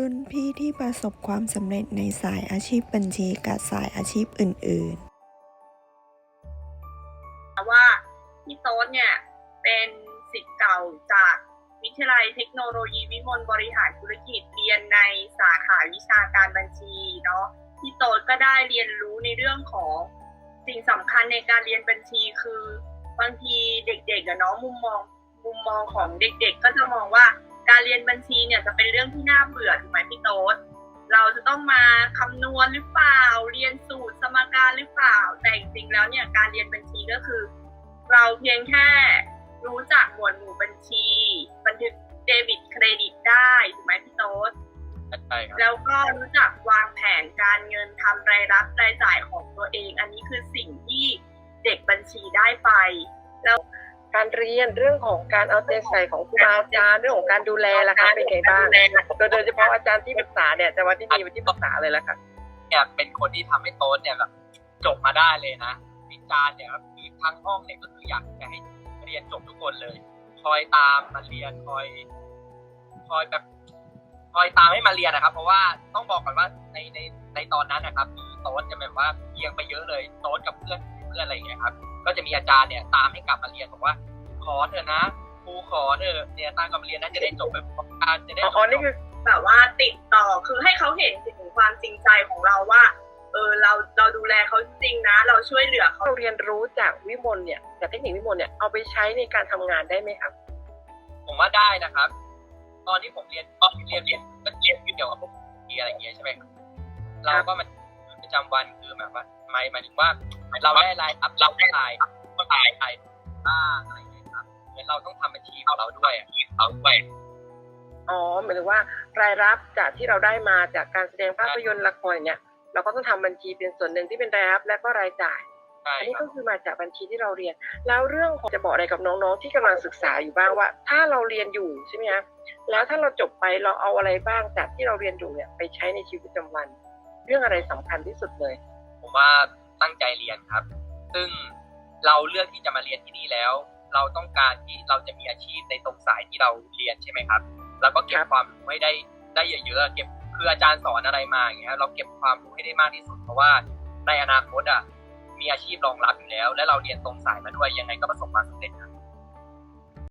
รุ่นพี่ที่ประสบความสำเร็จในสายอาชีพบัญชีกับสายอาชีพอื่น ๆ ว่าพี่โต๊ดเนี่ย เป็นสิทธิ์เก่าจากวิทยาลัยเทคโนโลยีวิมลบริหารธุรกิจเรียนในสาขาวิชาการบัญชีเนาะพี่โต๊ดก็ได้เรียนรู้ในเรื่องของสิ่งสำคัญในการเรียนบัญชีคือบางทีเด็กๆอะเนาะมุมมองมุมมองของเด็ก ๆ ก็จะมองว่า การเรียนบัญชีเนี่ยจะเป็นเรื่องที่น่าเบื่อถูกไหมพี่โต๊ดเราจะต้องมาคำนวณหรือเปล่า เรียนสูตรสมการหรือเปล่า แต่จริงๆแล้วเนี่ยการเรียนบัญชีก็คือ เราเพียงแค่รู้จักหมวดหมู่บัญชี บันทึกเดบิตเครดิตได้ถูกไหมพี่โต๊ดใช่ครับแล้วก็รู้จักวางแผนการเงินทำรายรับรายจ่ายของตัวเอง อันนี้คือสิ่งที่เด็กบัญชีได้ไป การเรียนเรื่องของการเอาใจใส่ของครูบาอาจารย์เรื่องของการดูแลล่ะคะเป็นไงบ้างโดยโดยเฉพาะอาจารย์ที่ปรึกษาเนี่ยจะมาที่นี่มาที่ปรึกษาเลยละค่ะเนี่ยเป็นคนที่ทำให้โต๊ดเนี่ยแบบจบมาได้เลยนะวิจารณ์เนี่ยครับคือทั้งห้องเนี่ยก็คืออยากจะให้เรียนจบทุกคนเลย คอยตามมาเรียนคอย คอยแบบคอยตามให้มาเรียนนะครับ เพราะว่าต้องบอกก่อนว่าในในในตอนนั้นนะครับคือ โต๊ดจะแบบว่าเอียงไปเยอะเลยโต๊ดกับเพื่อนเพื่อนอะไรอย่างเงี้ยครับ ก็จะมีอาจารย์เนี่ยตามให้กลับมาเรียนบอกว่า ขอเถอะนะครูขอเถอะเนี่ยตามกลับมาเรียนนะจะได้จบไปพร้อมกันจะได้อ๋จบอนี่คือแบบว่าติดต่อคือให้เขาเห็นถึงความจริงใจของเราว่าเออเราเราดูแลเขาจริงนะ เราช่วยเหลือเขาเราเรียนรู้จากวิมลเนี่ยจากเทคนิควิมลเนี่ยเอาไปใช้ในการทำงานได้ไหมครับ ผมว่าได้นะครับ ตอนที่ผมเรียนตอนที่เรียนเรียนก็เรียนเกี่ยวกับพวกทีอะไรอย่างเงี้ยใช่ไหมครับเราก็มันประ จำวันคือแบบว่าหมายหมายถึงว่าเราได้รายรับเราได้รายก็รายรายบ้างอะไรอย่างเงี้ยครับเหมือนเราต้องทำบัญชีของเราด้วยอะเราด้วยอ๋อหมายถึงว่ารายรับจากที่เราได้มาจากการแสดงภาพยนตร์ละครอย่างเนี่ยเราก็ต้องทำบัญชีเป็นส่วนหนึ่งที่เป็นรายรับและก็รายจ่ายใช่อันนี้ครัก็บคือมาจากบัญชีที่เราเรียน แล้วเรื่องของจะบอกอะไรกับน้องๆที่กำลังศึกษาอยู่บ้างว่า ถ้าเราเรียนอยู่ใช่ไหมคะแล้วถ้าเราจบไปเราเอาอะไรบ้างจากที่เราเรียนอยู่เนี่ยไปใช้ในชีวิตประจำวัน เรื่องอะไรสำคัญที่สุดเลย ผมว่าตั้งใจเรียนครับ ซึ่งเราเลือกที่จะมาเรียนที่นี่แล้ว เราต้องการที่เราจะมีอาชีพในตรงสายที่เราเรียนใช่ไหมครับแล้วก็เก็บครับความรู้ให้ได้ได้เยอะๆเก็บคืออาจารย์สอนอะไรมาอย่างเงี้ยเราเก็บความรู้ให้ได้มากที่สุด เพราะว่าในอนาคตอะมีอาชีพรองรับอยู่แล้ว และเราเรียนตรงสายมาด้วยยังไงก็ประสบความสำเร็จครับ